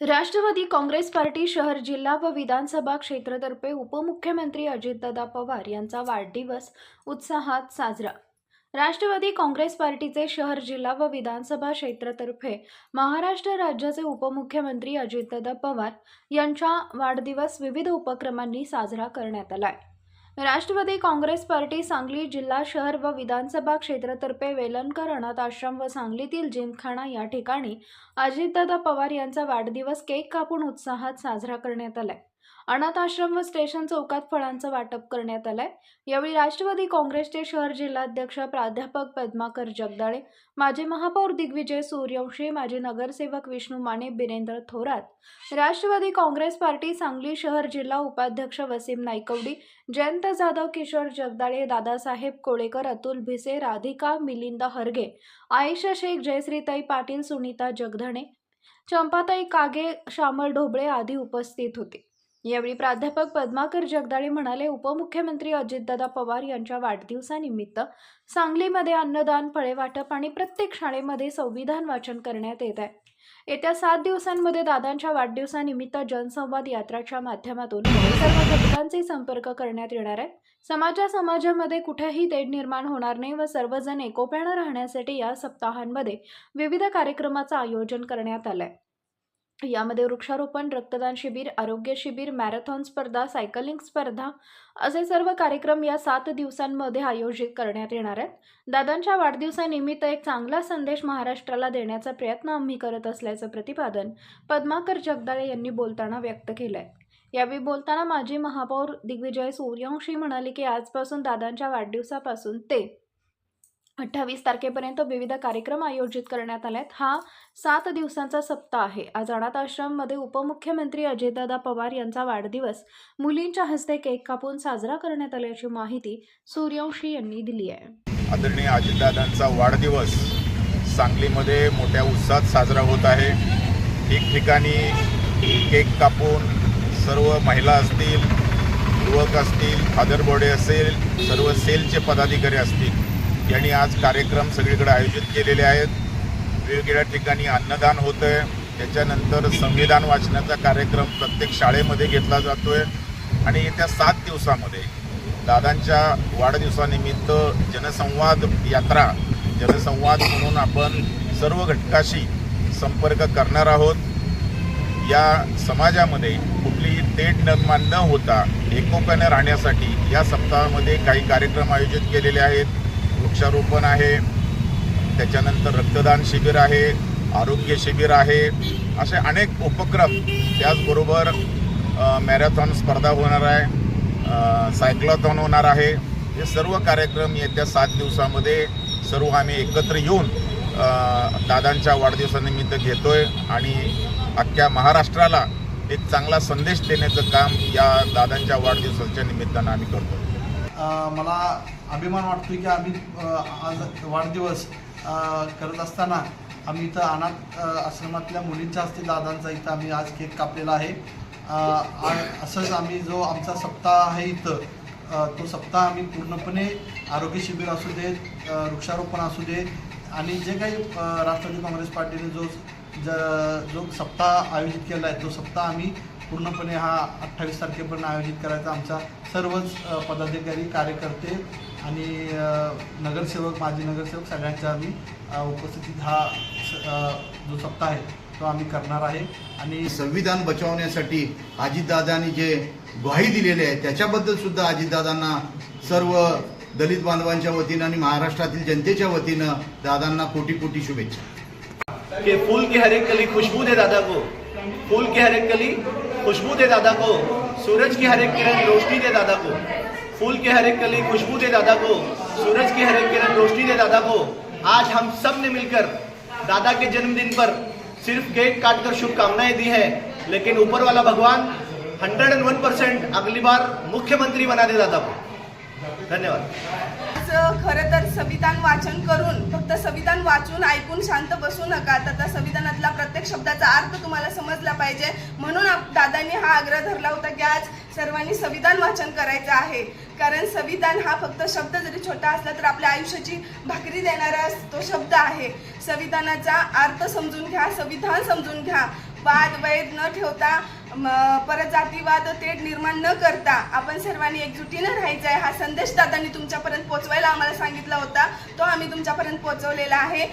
Rashtrawadi Congress party शहर जिल्हा व विधानसभा क्षेत्रतर्फे उपमुख्यमंत्री अजितदादा पवार यांचा वाढदिवस उत्साहात साजरा. राष्ट्रवादी काँग्रेस पार्टीचे शहर जिल्हा व विधानसभा क्षेत्रतर्फे महाराष्ट्र राज्याचे उपमुख्यमंत्री अजितदादा पवार यांचा वाढदिवस विविध उपक्रमांनी साजरा करण्यात आलाय. राष्ट्रवादी काँग्रेस पार्टी सांगली जिल्हा शहर व विधानसभा क्षेत्रतर्फे वेलणकर अनाथ आश्रम व सांगलीतील जिमखाना या ठिकाणी अजितदादा पवार यांचा वाढदिवस केक कापून उत्साहात साजरा करण्यात आलाय. अनाथ आश्रम व स्टेशन चौकात फळांचं वाटप करण्यात आलंय. यावेळी राष्ट्रवादी काँग्रेसचे शहर जिल्हाध्यक्ष प्राध्यापक पद्माकर जगदाळे माजी महापौर दिग्विजय सूर्यवंशी माजी नगरसेवक विष्णू माने बिरेंद्र थोरात राष्ट्रवादी काँग्रेस पार्टी सांगली शहर जिल्हा उपाध्यक्ष वसीम नायकवडी जयंत जाधव किशोर जगदाळे दादासाहेब कोळेकर अतुल भिसे राधिका मिलिंद हरगे आयशा शेख जयश्रीताई पाटील सुनीता जगधणे चंपाताई कागे श्यामल ढोबळे आदी उपस्थित होते. यावेळी प्राध्यापक पद्माकर जगदाळे म्हणाले उपमुख्यमंत्री अजितदादा पवार यांच्या वाढदिवसानिमित्त सांगलीमध्ये अन्नदान फळे वाटप आणि प्रत्येक शाळेमध्ये संविधान वाचन करण्यात येत आहे. येत्या सात दिवसांमध्ये दादांच्या वाढदिवसानिमित्त जनसंवाद यात्राच्या माध्यमातून सर्व घटकांचे संपर्क करण्यात येणार आहे. समाजा समाजामध्ये कुठेही तेढ निर्माण होणार नाही व सर्वजण एकोप्यानं राहण्यासाठी या सप्ताहांमध्ये विविध कार्यक्रमाचं आयोजन करण्यात आलं आहे यामध्ये वृक्षारोपण रक्तदान शिबिर आरोग्य शिबिर मॅरेथॉन स्पर्धा सायकलिंग स्पर्धा असे सर्व कार्यक्रम या सात दिवसांमध्ये आयोजित करण्यात येणार आहेत. दादांच्या वाढदिवसानिमित्त एक चांगला संदेश महाराष्ट्राला देण्याचा प्रयत्न आम्ही करत असल्याचं प्रतिपादन पद्माकर जगदाळे यांनी बोलताना व्यक्त केलं आहे यावेळी बोलताना माजी महापौर दिग्विजय सूर्यवंशी म्हणाले की आजपासून दादांच्या वाढदिवसापासून ते अठ्ठावीस तारखेपर्यंत विविध कार्यक्रम आयोजित करण्यात आले आहेत हा सात दिवसांचा सप्ताह आहे. आज अनाथ आश्रममध्ये उपमुख्यमंत्री अजितदादा पवार यांचा वाढदिवस मुलींच्या हस्ते केक कापून साजरा करण्यात आल्याची माहिती सूर्यवंशी यांनी दिली आहे. आदरणीय अजितदादांचा वाढदिवस सांगलीमध्ये मोठ्या उत्साहात साजरा होत आहे. ठिकठिकाणी केक कापून सर्व महिला असतील युवक असतील फादर बॉडे असेल सर्व सेलचे पदाधिकारी असतील यांनी आज कार्यक्रम सगळीकडे आयोजित केलेले आहेत. वेगवेगळ्या ठिकाणी अन्नदान होतं आहे त्याच्यानंतर संविधान वाचनाचा कार्यक्रम प्रत्येक शाळेमध्ये घेतला जातो आहे आणि येत्या सात दिवसामध्ये दादांच्या वाढदिवसानिमित्त जनसंवाद यात्रा जनसंवाद म्हणून आपण सर्व घटकाशी संपर्क करणार आहोत. या समाजामध्ये कुठलीही तेढ निर्माण न होता एकोप्याने राहण्यासाठी या सप्ताहामध्ये काही कार्यक्रम आयोजित केलेले आहेत. वृक्षारोपण आहे. त्याच्यानंतर रक्तदान शिबिर आहे आरोग्य शिबिर आहे. असे अनेक उपक्रम त्याचबरोबर मॅरेथॉन स्पर्धा होणार आहे सायक्लॉथॉन होणार आहे. हे सर्व कार्यक्रम येत्या सात दिवसामध्ये सर्व आम्ही एकत्र येऊन दादांच्या वाढदिवसानिमित्त घेतो आहे आणि अख्ख्या महाराष्ट्राला एक चांगला संदेश देण्याचं काम या दादांच्या वाढदिवसाच्या निमित्तानं आम्ही करतो आहे मला अभिमान वाटतो की आम्ही आज वाढदिवस करत असताना आम्ही इथं अनाथ आश्रमातल्या मुलींच्या हस्ते दादांचा इथं आम्ही आज केक कापलेला आहे. आ- असंच आम्ही जो आमचा सप्ताह आहे इथं तो सप्ताह आम्ही पूर्णपणे आरोग्य शिबिर असू दे वृक्षारोपण असू दे आणि जे काही राष्ट्रवादी काँग्रेस पार्टीने जो ज जो सप्ताह आयोजित केला आहे तो सप्ताह आम्ही पूर्णपणे हा अठ्ठावीस तारखेपर्यंत आयोजित करायचा आमचा सर्वच पदाधिकारी कार्यकर्ते आणि नगरसेवक माजी नगरसेवक सगळ्यांच्या आम्ही उपस्थितीत हा जो सप्ताह आहे तो आम्ही करणार आहे. आणि संविधान बचावण्यासाठी अजितदादांनी जे ग्वाही दिलेली आहे त्याच्याबद्दल सुद्धा अजितदादांना सर्व दलित बांधवांच्या वतीनं आणि महाराष्ट्रातील जनतेच्या वतीनं दादांना कोटी कोटी शुभेच्छा. कि फूल की हर एक कली खुशबू दे दादा को। फूल की हर एक कली खुशबू दे दादा को, सूरज की हर एक किरण रोशनी दे दादा को, फूल की हर एक कली खुशबू दे दादा को, सूरज की हर एक किरण रोशनी दे दादा को, आज हम सबने मिलकर दादा के जन्मदिन पर सिर्फ़ केक काटकर शुभकामनाएँ दी है, लेकिन ऊपर वाला भगवान 101 परसेंट अगली बार मुख्यमंत्री बना दे दादा को। धन्यवाद। खरं तर संविधान वाचन करून फक्त संविधान वाचून ऐकून शांत बसू नका. तर त्या संविधानातला प्रत्येक शब्दाचा अर्थ तुम्हाला समजला पाहिजे. म्हणून आप- दादांनी हा आग्रह धरला होता की आज सर्वांनी संविधान वाचन करायचं आहे. कारण संविधान हा फक्त शब्द जरी छोटा असला तर आपल्या आयुष्याची भाकरी देणारा तो शब्द आहे. संविधानाचा अर्थ समजून घ्या संविधान समजून घ्या. वाद वैद न ठेवता परत जातीवाद थेट निर्माण न करता आपण सर्वांनी एकजुटीनं राहायचं आहे. हा संदेश दादांनी तुमच्यापर्यंत पोचवायला आम्हाला सांगितला होता. तो आम्ही तुमच्यापर्यंत पोचवलेला आहे.